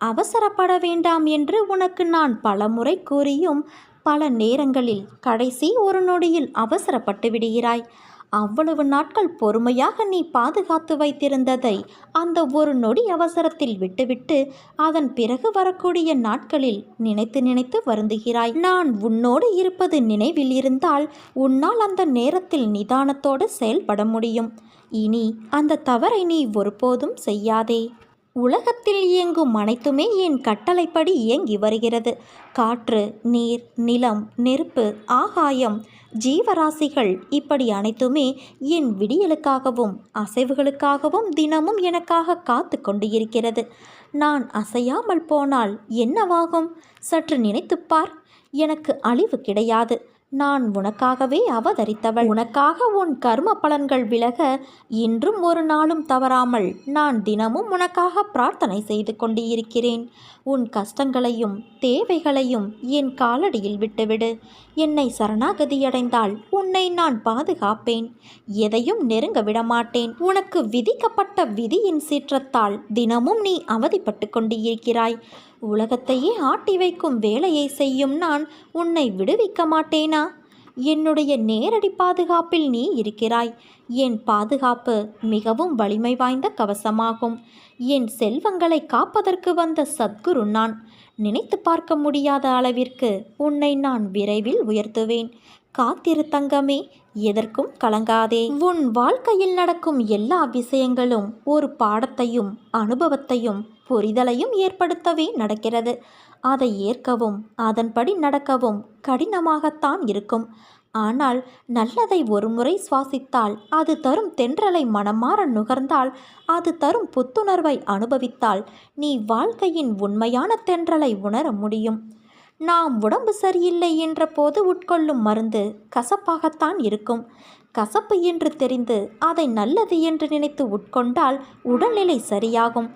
அவசரப்பட வேண்டாம் என்று உனக்கு நான் பலமுறை கூறியும் பல நேரங்களில் கடைசி ஒரு நொடியில் அவசரப்பட்டு விடுகிறாய். அவ்வளவு நாட்கள் பொறுமையாக நீ பாதுகாத்து வைத்திருந்ததை அந்த ஒரு நொடி அவசரத்தில் விட்டுவிட்டு அதன் பிறகு வரக்கூடிய நாட்களில் நினைத்து நினைத்து வருந்துகிறாய். நான் உன்னோடு இருப்பது நினைவில் இருந்தால் உன்னால் அந்த நேரத்தில் நிதானத்தோடு செயல்பட முடியும். இனி அந்த தவறை நீ ஒருபோதும் செய்யாதே. உலகத்தில் இயங்கும் அனைத்துமே என் கட்டளைப்படி இயங்கி வருகிறது. காற்று நீர் நிலம் நெருப்பு ஆகாயம் ஜீவராசிகள் இப்படி அனைத்துமே என் விடியலுக்காகவும் அசைவுகளுக்காகவும் தினமும் எனக்காக காத்து கொண்டு இருக்கிறது நான் அசையாமல் போனால் என்னவாகும்? சற்று நினைத்துப் பார். எனக்கு அழிவு கிடையாது. நான் உனக்காகவே அவதரித்தவள். உனக்காக உன் கர்ம பலன்கள் விலக இன்றும் ஒரு நாளும் தவறாமல் நான் தினமும் உனக்காக பிரார்த்தனை செய்து கொண்டு இருக்கிறேன் உன் கஷ்டங்களையும் தேவைகளையும் என் காலடியில் விட்டுவிடு. என்னை சரணாகதியடைந்தால் உன்னை நான் பாதுகாப்பேன். எதையும் நெருங்க விடமாட்டேன். உனக்கு விதிக்கப்பட்ட விதியின் சீற்றத்தால் தினமும் நீ அவதிப்பட்டு கொண்டு இருக்கிறாய் உலகத்தையே ஆட்டி வைக்கும் வேலையை செய்யும் நான் உன்னை விடுவிக்க மாட்டேனா? என்னுடைய நேரடி பாதுகாப்பில் நீ இருக்கிறாய். என் பாதுகாப்பு மிகவும் வலிமை வாய்ந்த கவசமாகும். என் செல்வங்களை காப்பதற்கு வந்த சத்குரு நான். நினைத்து பார்க்க முடியாத அளவிற்கு உன்னை நான் விரைவில் உயர்த்துவேன். காத்திரு தங்கமே எதற்கும் கலங்காதே. உன் வாழ்க்கையில் நடக்கும் எல்லா விஷயங்களும் ஒரு பாடத்தையும் அனுபவத்தையும் புரிதலையும் ஏற்படுத்தவே நடக்கிறது. அதை ஏற்கவும் அதன்படி நடக்கவும் கடினமாகத்தான் இருக்கும். ஆனால் நல்லதை ஒருமுறை சுவாசித்தால் அது தரும் தென்றலை மனமாற நுகர்ந்தால் அது தரும் புத்துணர்வை அனுபவித்தால் நீ வாழ்க்கையின் உண்மையான தென்றலை உணர முடியும். நாம் உடம்பு சரியில்லை என்ற போது உட்கொள்ளும் மருந்து கசப்பாகத்தான் இருக்கும். கசப்பு என்று தெரிந்து அதை நல்லது என்று நினைத்து உட்கொண்டால் உடல்நிலை சரியாகும்.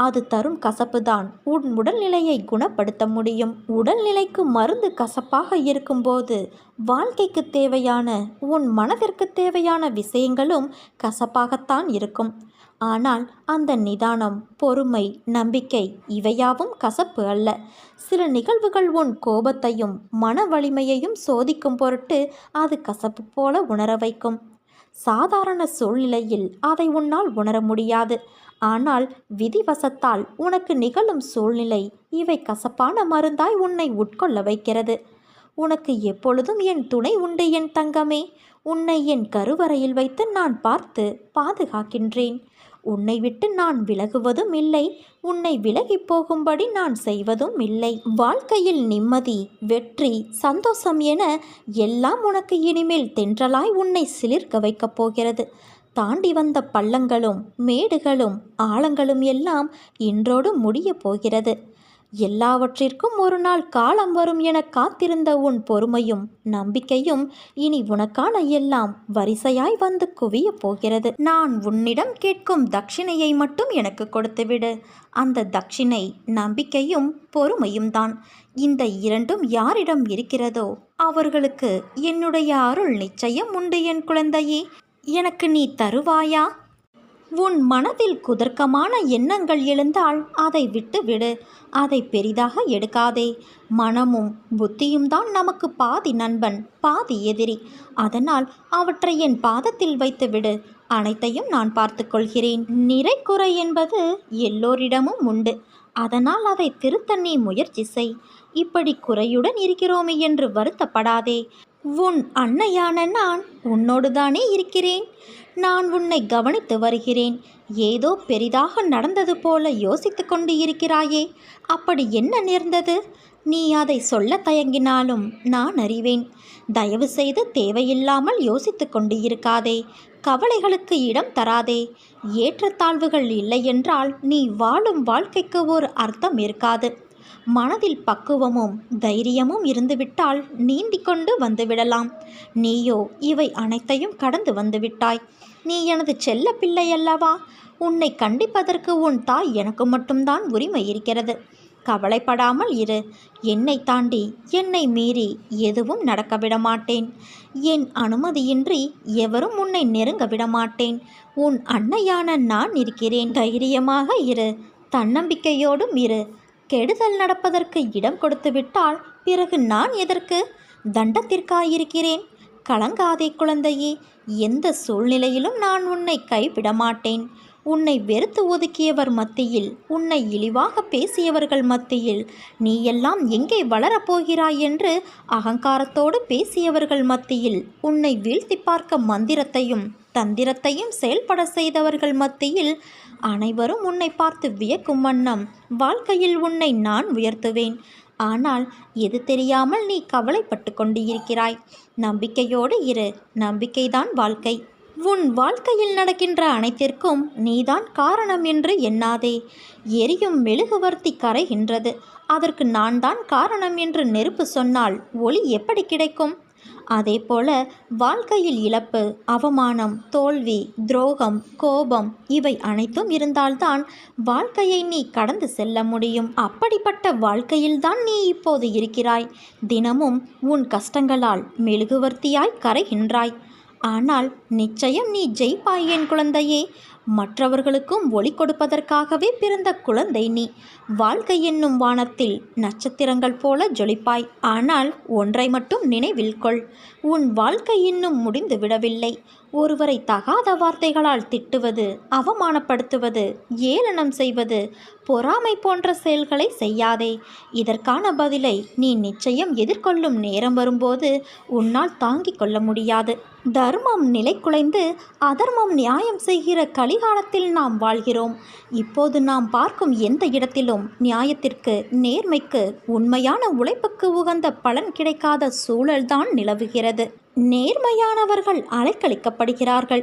அது தரும் கசப்புதான். உன் உடல்நிலையை குணப்படுத்த முடியும். உடல்நிலைக்கு மருந்து கசப்பாக இருக்கும்போது வாழ்க்கைக்கு தேவையான உன் மனதிற்கு தேவையான விஷயங்களும் கசப்பாகத்தான் இருக்கும். ஆனால் அந்த நிதானம் பொறுமை நம்பிக்கை இவையாவும் கசப்பு அல்ல. சில நிகழ்வுகள் உன் கோபத்தையும் மன வலிமையையும் சோதிக்கும் பொருட்டு அது கசப்பு போல உணர வைக்கும். சாதாரண சூழ்நிலையில் அதை உன்னால் உணர முடியாது. ஆனால் விதிவசத்தால் உனக்கு நிகழும் சூழ்நிலை இவை கசப்பான மருந்தாய் உன்னை உட்கொள்ள வைக்கிறது. உனக்கு எப்பொழுதும் என் துணை உண்டு என் தங்கமே. உன்னை என் கருவறையில் வைத்து நான் பார்த்து பாதுகாக்கின்றேன். உன்னை விட்டு நான் விலகுவதும் இல்லை. உன்னை விலகி போகும்படி நான் செய்வதும் இல்லை. வாழ்க்கையில் நிம்மதி வெற்றி சந்தோஷம் என எல்லாம் உனக்கு இனிமேல் தென்றலாய் உன்னை சிலிர்க்க வைக்கப் போகிறது. தாண்டி வந்த பள்ளங்களும் மேடுகளும் ஆழங்களும் எல்லாம் இன்றோடு முடியப் போகிறது. எல்லாவற்றிற்கும் ஒரு நாள் காலம் வரும் என காத்திருந்த உன் பொறுமையும் நம்பிக்கையும் இனி உனக்கான எல்லாம் வரிசையாய் வந்து குவியப் போகிறது. நான் உன்னிடம் கேட்கும் தட்சிணையை மட்டும் எனக்கு கொடுத்துவிடு. அந்த தட்சிணை நம்பிக்கையும் பொறுமையும் தான் இந்த இரண்டும் யாரிடம் இருக்கிறதோ அவர்களுக்கு என்னுடைய அருள் நிச்சயம் உண்டு என் குழந்தையே. எனக்கு நீ தருவாயா? உன் மனதில் குதர்க்கமான எண்ணங்கள் எழுந்தால் அதை விட்டுவிடு. அதை பெரிதாக எடுக்காதே. மனமும் புத்தியும் தான் நமக்கு பாதி நண்பன் பாதி எதிரி. அதனால் அவற்றை என் பாதத்தில் வைத்துவிடு. அனைத்தையும் நான் பார்த்துக்கொள்கிறேன் நிறை குறை என்பது எல்லோரிடமும் உண்டு. அதனால் அதை திருத்த நீ முயற்சி செய். இப்படி குறையுடன் இருக்கிறோமே என்று வருத்தப்படாதே. உன் அன்னையான நான் உன்னோடுதானே இருக்கிறேன். நான் உன்னை கவனித்து வருகிறேன். ஏதோ பெரிதாக நடந்தது போல யோசித்து கொண்டு இருக்கிறாயே. அப்படி என்ன நேர்ந்தது? நீ அதை சொல்ல தயங்கினாலும் நான் அறிவேன். தயவு செய்து தேவையில்லாமல் யோசித்து கொண்டு இருக்காதே. கவலைகளுக்கு இடம் தராதே. ஏற்றத்தாழ்வுகள் இல்லையென்றால் நீ வாழும் வாழ்க்கைக்கு ஒரு அர்த்தம் இருக்காது. மனதில் பக்குவமும் தைரியமும் இருந்துவிட்டால் நீந்தி கொண்டு வந்துவிடலாம். நீயோ இவை அனைத்தையும் கடந்து வந்துவிட்டாய். நீ எனது செல்ல பிள்ளை அல்லவா உன்னை கண்டிப்பதற்கு உன் தாய் எனக்கு மட்டும்தான் உரிமை இருக்கிறது. கவலைப்படாமல் இரு. என்னை தாண்டி என்னை மீறி எதுவும் நடக்க விட மாட்டேன் என் அனுமதியின்றி எவரும் உன்னை நெருங்க விட மாட்டேன் உன் அன்னையான நான் இருக்கிறேன். தைரியமாக இரு. தன்னம்பிக்கையோடும் இரு. கெடுதல் நடப்பதற்கு இடம் கொடுத்து விட்டால் பிறகு நான் எதற்கு? தண்டத்திற்காயிருக்கிறேன். கலங்காதே குழந்தையே எந்த சூழ்நிலையிலும் நான் உன்னை கைவிட மாட்டேன். உன்னை வெறுத்து ஒதுக்கியவர் மத்தியில் உன்னை இழிவாக பேசியவர்கள் மத்தியில் நீ எல்லாம் எங்கே வளரப்போகிறாய் என்று அகங்காரத்தோடு பேசியவர்கள் மத்தியில் உன்னை வீழ்த்தி பார்க்க மந்திரத்தையும் தந்திரத்தையும் செயல்பட செய்தவர்கள் மத்தியில் அனைவரும் உன்னை பார்த்து வியக்கும் வண்ணம். வாழ்க்கையில் உன்னை நான் உயர்த்துவேன். ஆனால் எது தெரியாமல் நீ கவலைப்பட்டு கொண்டு இருக்கிறாய் நம்பிக்கையோடு இரு. நம்பிக்கைதான் வாழ்க்கை. உன் வாழ்க்கையில் நடக்கின்ற அனைத்திற்கும் நீதான் காரணம் என்று எண்ணாதே. எரியும் மெழுகுவர்த்தி கரைகின்றது. அதற்கு நான் தான் காரணம் என்று நெருப்பு சொன்னால் ஒளி எப்படி கிடைக்கும்? அதே போல வாழ்க்கையில் இழப்பு அவமானம் தோல்வி துரோகம் கோபம் இவை அனைத்தும் இருந்தால்தான் வாழ்க்கையை நீ கடந்து செல்ல முடியும். அப்படிப்பட்ட வாழ்க்கையில்தான் நீ இப்போது இருக்கிறாய். தினமும் உன் கஷ்டங்களால் மெழுகுவர்த்தியாய் கரைகின்றாய். ஆனால் நிச்சயம் நீ ஜெயிப்பாய் என் குழந்தையே. மற்றவர்களுக்கும் ஒளி கொடுப்பதற்காகவே பிறந்த குழந்தை நீ. வாழ்க்கை என்னும் வானத்தில் நட்சத்திரங்கள் போல ஜொலிப்பாய். ஆனால் ஒன்றை மட்டும் நினைவில் கொள். உன் வாழ்க்கை இன்னும் முடிந்து விடவில்லை ஒருவரை தகாத வார்த்தைகளால் திட்டுவது அவமானப்படுத்துவது ஏளனம் செய்வது பொறாமை போன்ற செயல்களை செய்யாதே. இதற்கான பதிலை நீ நிச்சயம் எதிர்கொள்ளும் நேரம் வரும்போது உன்னால் தாங்கிக் கொள்ள முடியாது. தர்மம் நிலை குலைந்து அதர்மம் நியாயம் செய்கிற கலிகாலத்தில் நாம் வாழ்கிறோம். இப்போது நாம் பார்க்கும் எந்த இடத்திலும் நியாயத்திற்கு நேர்மைக்கு உண்மையான உழைப்புக்கு உகந்த பலன் கிடைக்காத சூழல்தான் நிலவுகிறது. நேர்மையானவர்கள் அலைக்கழிக்கப்படுகிறார்கள்.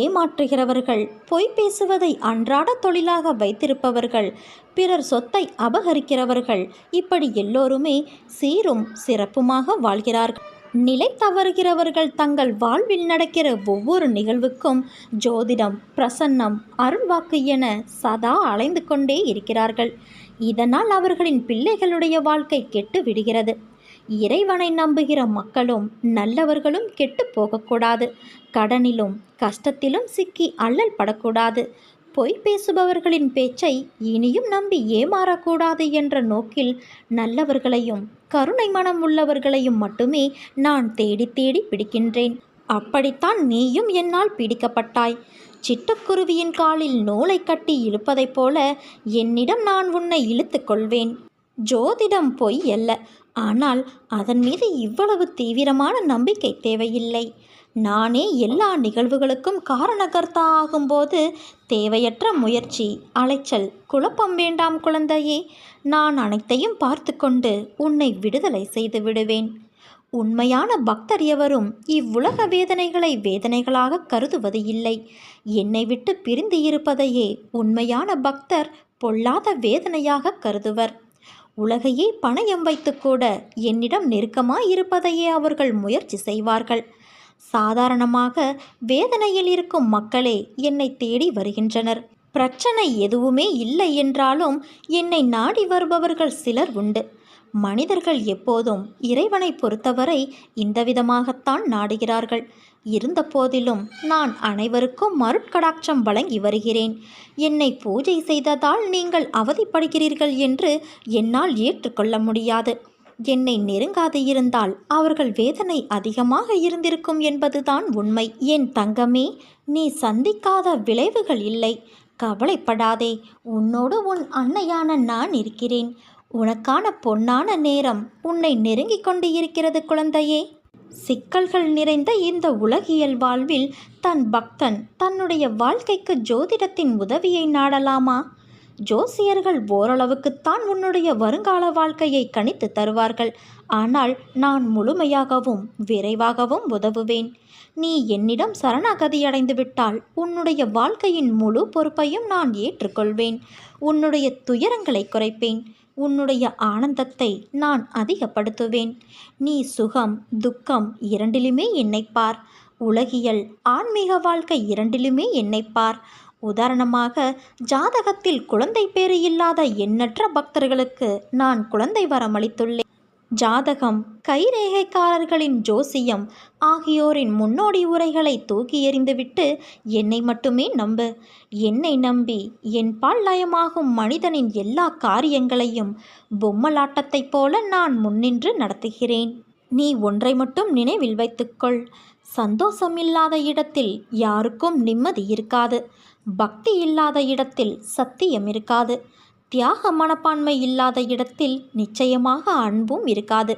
ஏமாற்றுகிறவர்கள் பொய் பேசுவதை அன்றாட தொழிலாக வைத்திருப்பவர்கள் பிறர் சொத்தை அபகரிக்கிறவர்கள் இப்படி எல்லோருமே சீரும் சிறப்புமாக வாழ்கிறார்கள். நிலை தவறுகிறவர்கள் தங்கள் வாழ்வில் நடக்கிற ஒவ்வொரு நிகழ்வுக்கும் ஜோதிடம் பிரசன்னம் அருள்வாக்கு என சதா அலைந்து கொண்டே இருக்கிறார்கள். இதனால் அவர்களின் பிள்ளைகளுடைய வாழ்க்கை கெட்டு விடுகிறது இறைவனை நம்புகிற மக்களும் நல்லவர்களும் கெட்டு போகக்கூடாது. கடனிலும் கஷ்டத்திலும் சிக்கி அல்லல் படக்கூடாது. பொய் பேசுபவர்களின் பேச்சை இனியும் நம்பி ஏமாறக்கூடாது என்ற நோக்கில் நல்லவர்களையும் கருணை மனம் உள்ளவர்களையும் மட்டுமே நான் தேடி தேடி பிடிக்கின்றேன். அப்படித்தான் நீயும் என்னால் பிடிக்கப்பட்டாய். சிட்டுக்குருவியின் காலில் நூலை கட்டி இழுப்பதைப் போல என்னிடம் நான் உன்னை இழுத்து கொள்வேன். ஜோதிடம் பொய் அல்ல. ஆனால் அதன் மீது இவ்வளவு தீவிரமான நம்பிக்கை தேவையில்லை. நானே எல்லா நிகழ்வுகளுக்கும் காரணகர்த்தா ஆகும்போது தேவையற்ற முயற்சி அலைச்சல் குழப்பம் வேண்டாம் குழந்தையே. நான் அனைத்தையும் பார்த்து கொண்டு உன்னை விடுதலை செய்து விடுவேன். உண்மையான பக்தர் எவரும் இவ்வுலக வேதனைகளை வேதனைகளாக கருதுவது இல்லை. என்னை விட்டு பிரிந்து இருப்பதையே உண்மையான பக்தர் பொல்லாத வேதனையாக கருதுவர். உலகையே பணயம் வைத்து கூட என்னிடம் நெருக்கமாக இருப்பதையே அவர்கள் முயற்சி செய்வார்கள். சாதாரணமாக வேதனையில் இருக்கும் மக்களே என்னை தேடி வருகின்றனர். பிரச்சனை எதுவுமே இல்லை என்றாலும் என்னை நாடி வருபவர்கள் சிலர் உண்டு. மனிதர்கள் எப்போதும் இறைவனை பொறுத்தவரை இந்த விதமாகத்தான் நாடுகிறார்கள். இருந்த போதிலும் நான் அனைவருக்கும் மருட்கடாட்சம் வழங்கி வருகிறேன். என்னை பூஜை செய்ததால் நீங்கள் அவதிப்படுகிறீர்கள் என்று என்னால் ஏற்றுக்கொள்ள முடியாது. என்னை நெருங்காது இருந்தால் அவர்கள் வேதனை அதிகமாக இருந்திருக்கும் என்பதுதான் உண்மை. என் தங்கமே நீ சந்திக்காத விளைவுகள் இல்லை. கவலைப்படாதே உன்னோடு உன் அன்னையான நான் இருக்கிறேன். உனக்கான பொன்னான நேரம் உன்னை நெருங்கிக் கொண்டு இருக்கிறது குழந்தையே. சிக்கல்கள் நிறைந்த இந்த உலகியல் வாழ்வில் தன் பக்தன் தன்னுடைய வாழ்க்கைக்கு ஜோதிடத்தின் உதவியை நாடலாமா? ஜோசியர்கள் ஓரளவுக்குத்தான் உன்னுடைய வருங்கால வாழ்க்கையை கணித்து தருவார்கள். ஆனால் நான் முழுமையாகவும் விரைவாகவும் உதவுவேன். நீ என்னிடம் சரணாகதி அடைந்து விட்டால் உன்னுடைய வாழ்க்கையின் முழு பொறுப்பையும் நான் ஏற்றுக்கொள்வேன். உன்னுடைய துயரங்களை குறைப்பேன். உன்னுடைய ஆனந்தத்தை நான் அதிகப்படுத்துவேன். நீ சுகம் துக்கம் இரண்டிலுமே என்னைப்பார் உலகியல் ஆன்மீக வாழ்க்கை இரண்டிலுமே என்னைப்பார் உதாரணமாக ஜாதகத்தில் குழந்தை பேறு இல்லாத எண்ணற்ற பக்தர்களுக்கு நான் குழந்தை வரமளித்துள்ளேன். ஜாதகம் கைரேகைக்காரர்களின் ஜோசியம் ஆகியோரின் முன்னோடி உரைகளை தூக்கி எறிந்துவிட்டு என்னை மட்டுமே நம்பு. என்னை நம்பி என் பால் லயமாகும் மனிதனின் எல்லா காரியங்களையும் பொம்மலாட்டத்தைப் போல நான் முன்னின்று நடத்துகிறேன். நீ ஒன்றை மட்டும் நினைவில் வைத்துக்கொள். சந்தோஷம் இல்லாத இடத்தில் யாருக்கும் நிம்மதி இருக்காது. பக்தி இல்லாத இடத்தில் சத்தியம் இருக்காது. தியாக மனப்பான்மை இல்லாத இடத்தில் நிச்சயமாக அன்பும் இருக்காது.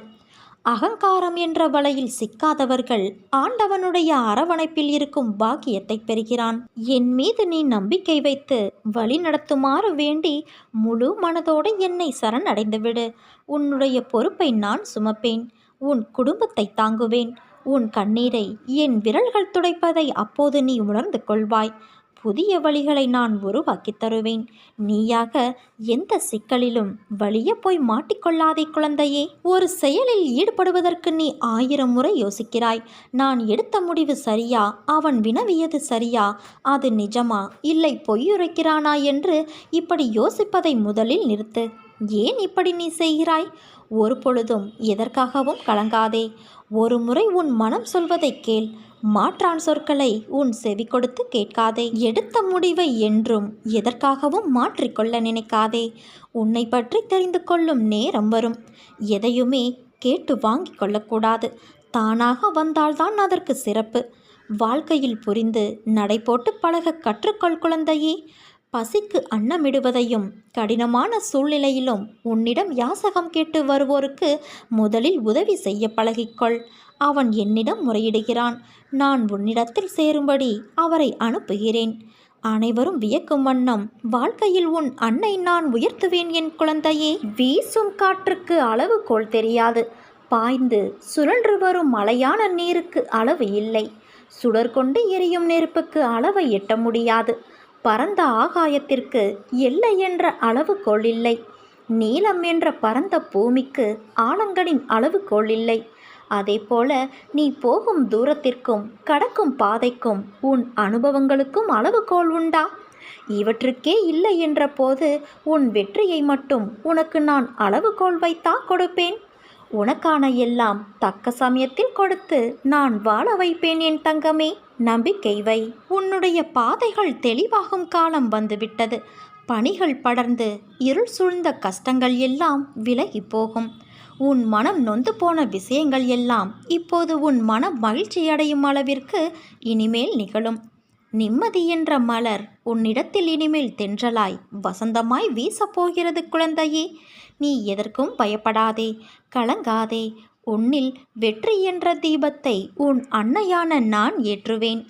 அகங்காரம் என்ற வலையில் சிக்காதவர்கள் ஆண்டவனுடைய அரவணைப்பில் இருக்கும் பாக்கியத்தை பெறுகிறான். என் மீது நீ நம்பிக்கை வைத்து வழி நடத்துமாறு வேண்டி முழு மனதோடு என்னை சரணடைந்துவிடு. உன்னுடைய பொறுப்பை நான் சுமப்பேன். உன் குடும்பத்தை தாங்குவேன். உன் கண்ணீரை என் விரல்கள் துடைப்பதை அப்போது நீ உணர்ந்து கொள்வாய். புதிய வழிகளை நான் உருவாக்கித் தருவேன். நீயாக எந்த சிக்கலிலும் வழிய போய் மாட்டிக்கொள்ளாதே குழந்தையே. ஒரு செயலில் ஈடுபடுவதற்கு நீ ஆயிரம் முறை யோசிக்கிறாய். நான் எடுத்த முடிவு சரியா? அவன் வினவியது சரியா? அது நிஜமா? இல்லை பொய்யுரைக்கிறானா என்று இப்படி யோசிப்பதை முதலில் நிறுத்து. ஏன் இப்படி நீ செய்கிறாய்? ஒரு பொழுதும் எதற்காகவும் கலங்காதே. ஒரு முறை உன் மனம் சொல்வதை கேள். மாற்றான் சொற்களை உன் செவி கொடுத்து கேட்காதே. எடுத்த முடிவை என்றும் எதற்காகவும் மாற்றிக்கொள்ள நினைக்காதே. உன்னை பற்றி தெரிந்து கொள்ளும் நேரம் வரும். எதையுமே கேட்டு வாங்கிக் கொள்ளக்கூடாது. தானாக வந்தால்தான் அதற்கு சிறப்பு. வாழ்க்கையில் புரிந்து நடை போட்டு பழக கற்றுக்கொள் குழந்தையே. பசிக்கு அன்னமிடுவதையும் கடினமான சூழ்நிலையிலும் உன்னிடம் யாசகம் கேட்டு வருவோருக்கு முதலில் உதவி செய்ய பழகிக்கொள். அவன் என்னிடம் முறையிடுகிறான். நான் உன்னிடத்தில் சேரும்படி அவரை அனுப்புகிறேன். அனைவரும் வியக்கும் வண்ணம் வாழ்க்கையில் உன் அன்னை நான் உயர்த்துவேன் என் குழந்தையே. வீசும் காற்றுக்கு அளவுகோல் தெரியாது. பாய்ந்து சுழன்று வரும் மலையான நீருக்கு அளவு இல்லை. சுடர்கொண்டு எரியும் நெருப்புக்கு அளவை எட்ட முடியாது. பரந்த ஆகாயத்திற்கு எல்லை என்ற அளவுகோல் இல்லை. நீளம் என்ற பரந்த பூமிக்கு ஆழங்களின் அளவுகோல் இல்லை. அதேபோல நீ போகும் தூரத்திற்கும் கடக்கும் பாதைக்கும் உன் அனுபவங்களுக்கும் அளவுகோல் உண்டா? இவற்றுக்கே இல்லை என்ற போது உன் வெற்றியை மட்டும் உனக்கு நான் அளவுகோல் வைத்தா கொடுப்பேன். உனக்கான எல்லாம் தக்க சமயத்தில் கொடுத்து நான் வாழ வைப்பேன் என் தங்கமே. நம்பிக்கை வை. உன்னுடைய பாதைகள் தெளிவாகும் காலம் வந்துவிட்டது. பணிகள் படர்ந்து இருள் சூழ்ந்த கஷ்டங்கள் எல்லாம் விலகி போகும். உன் மனம் நொந்து போன விஷயங்கள் எல்லாம் இப்போது உன் மனம் மகிழ்ச்சியடையும் அளவிற்கு இனிமேல் நிகழும். நிம்மதி என்ற மலர் உன்னிடத்தில் இனிமேல் தென்றலாய் வசந்தமாய் வீசப்போகிறது குழந்தையே. நீ எதற்கும் பயப்படாதே கலங்காதே. உன்னில் வெற்றி என்ற தீபத்தை உன் அன்னையான நான் ஏற்றுவேன்.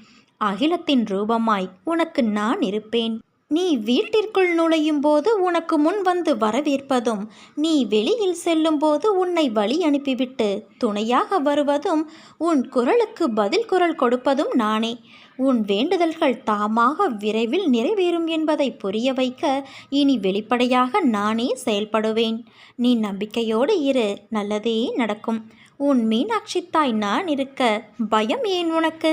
அகிலத்தின் ரூபமாய் உனக்கு நான் இருப்பேன். நீ வீட்டிற்குள் நுழையும் போது உனக்கு முன் வந்து வரவேற்பதும் நீ வெளியில் செல்லும்போது உன்னை வழி அனுப்பிவிட்டு துணையாக வருவதும் உன் குரலுக்கு பதில் குரல் கொடுப்பதும் நானே. உன் வேண்டுதல்கள் தாமாக விரைவில் நிறைவேறும் என்பதை புரிய வைக்க இனி வெளிப்படையாக நானே செயல்படுவேன். நீ நம்பிக்கையோடு இரு நல்லதே நடக்கும். உன் மீனாட்சி தாய் நான் இருக்க பயம் ஏன் உனக்கு?